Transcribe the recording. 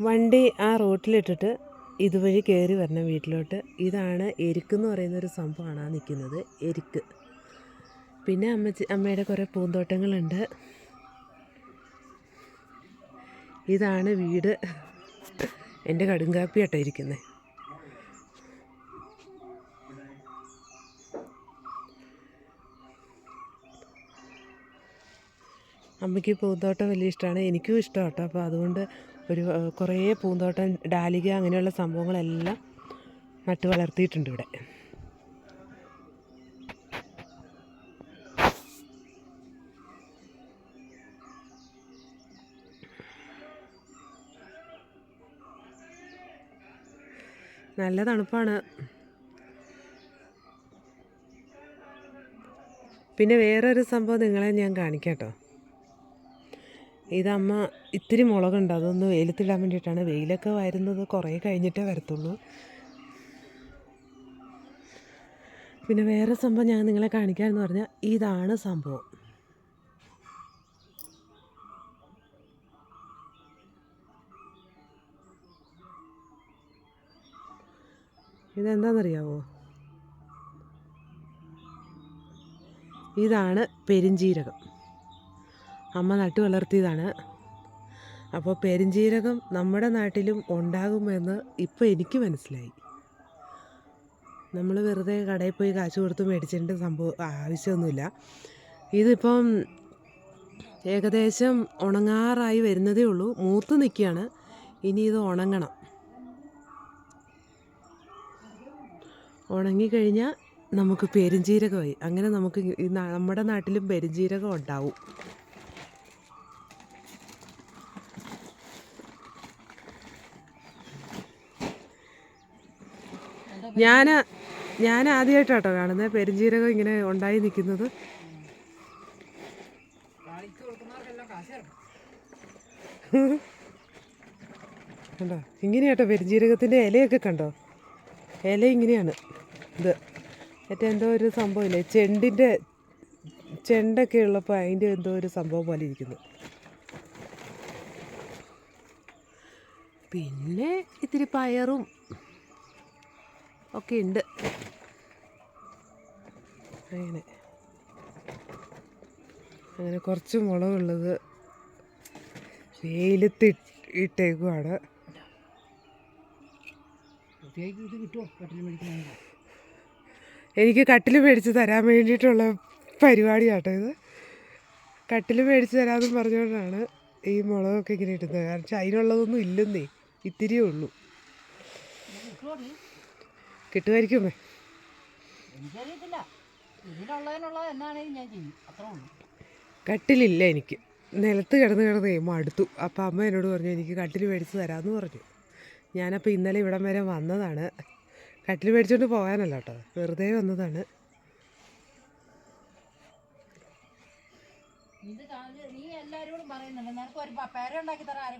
വണ്ടി ആ റോട്ടിലിട്ടിട്ട് ഇതുവഴി കയറി വരണം വീട്ടിലോട്ട്. ഇതാണ് എരിക്കെന്ന് പറയുന്ന ഒരു സംഭവമാണ് ആ നിൽക്കുന്നത് എരിക്ക്. പിന്നെ അമ്മച്ചി അമ്മയുടെ കുറേ പൂന്തോട്ടങ്ങളുണ്ട്. ഇതാണ് വീട്. എന്റെ കടുങ്കാപ്പി ആട്ടോ ഇരിക്കുന്നത് അമ്മയ്ക്ക് പൂന്തോട്ടം വലിയ ഇഷ്ടമാണ്. എനിക്കും ഇഷ്ടമാണ് കേട്ടോ അപ്പോൾ അതുകൊണ്ട് ഒരു കുറേ പൂന്തോട്ടം ഡാലിക അങ്ങനെയുള്ള സംഭവങ്ങളെല്ലാം നട്ട് വളർത്തിയിട്ടുണ്ട് ഇവിടെ. നല്ല തണുപ്പാണ്. പിന്നെ വേറൊരു സംഭവം നിങ്ങളെ ഞാൻ കാണിക്കാം കേട്ടോ. ഇതമ്മ ഇത്തിരി മുളകുണ്ട്. അതൊന്ന് വെയിലത്തിടാൻ വേണ്ടിയിട്ടാണ്. വെയിലൊക്കെ വരുന്നത് കുറേ കഴിഞ്ഞിട്ടേ വരത്തുള്ളൂ. പിന്നെ വേറെ സംഭവം ഞാൻ നിങ്ങളെ കാണിക്കാമെന്ന് പറഞ്ഞാൽ ഇതാണ് സംഭവം. ഇതെന്താണെന്നറിയാവോ ഇതാണ് പെരിഞ്ജീരകം അമ്മ നട്ടു വളർത്തിയതാണ്. അപ്പോൾ പെരിഞ്ജീരകം നമ്മുടെ നാട്ടിലും ഉണ്ടാകുമെന്ന് ഇപ്പോൾ എനിക്ക് മനസ്സിലായി. നമ്മൾ വെറുതെ കടയിൽ പോയി കാശ് കൊടുത്ത് മേടിച്ചിട്ട് സംഭവം ആവശ്യമൊന്നുമില്ല. ഇതിപ്പം ഏകദേശം ഉണങ്ങാറായി വരുന്നതേ ഉള്ളൂ. മൂത്ത് നിൽക്കുകയാണ്. ഇനി ഇത് ഉണങ്ങണം. ഉണങ്ങിക്കഴിഞ്ഞാൽ നമുക്ക് പെരുംജീരകമായി അങ്ങനെ നമുക്ക് നമ്മുടെ നാട്ടിലും പെരുംജീരകം ഉണ്ടാവും. ഞാൻ ഞാൻ ആദ്യമായിട്ടാട്ടോ കാണുന്നത് പെരുംജീരകം ഇങ്ങനെ ഉണ്ടായി നിൽക്കുന്നത്. കണ്ടോ? ഇങ്ങനെയാട്ടോ പെരുംജീരകത്തിന്റെ ഇലയൊക്കെ കണ്ടോ? ഇല ഇങ്ങനെയാണ്. ഇത് മറ്റേ എന്തോ ഒരു സംഭവമില്ലേ ചെണ്ടിന്റെ ചെണ്ടൊക്കെ ഉള്ളപ്പോൾ അതിന്റെ എന്തോ ഒരു സംഭവം പോലെ ഇരിക്കുന്നു. പിന്നെ ഇത്തിരി പയറും ഒക്കെ ഉണ്ട്. അങ്ങനെ അങ്ങനെ കുറച്ച് മുളകുള്ളത് വെയിലത്ത് ഇട്ടേക്കുവാണ്. എനിക്ക് കട്ടിൽ മേടിച്ച് തരാൻ വേണ്ടിയിട്ടുള്ള പരിപാടിയാട്ടോ ഇത്. കട്ടിൽ മേടിച്ച് തരാമെന്ന് പറഞ്ഞുകൊണ്ടാണ് ഈ മുളകൊക്കെ ഇങ്ങനെ ഇടുന്നത്. കാരണം അതിനുള്ളതൊന്നും ഇല്ലെന്നേ ഇത്തിരിയേ ഉള്ളൂ. എനിക്കറിയത്തില്ല. എന്നാണെങ്കിൽ ഞാൻ ചെയ്യും അത്രേ ഉള്ളൂ. കട്ടിലില്ല എനിക്ക്. നിലത്ത് കിടന്ന് കിടന്ന് മടുത്തു അപ്പോൾ അമ്മ എന്നോട് പറഞ്ഞു എനിക്ക് കട്ടിൽ മേടിച്ച് തരാമെന്ന് പറഞ്ഞു. ഞാനപ്പോൾ ഇന്നലെ ഇവിടം വരെ വന്നതാണ്. കട്ടിൽ മേടിച്ചുകൊണ്ട് പോകാനല്ല കേട്ടോ. വെറുതെ വന്നതാണ്. ഇത് നീ എല്ലാവരോടും പറയുന്നുണ്ട്. നിനക്ക് ഒരു പേരുണ്ടാക്കി തരാൻ ആരെ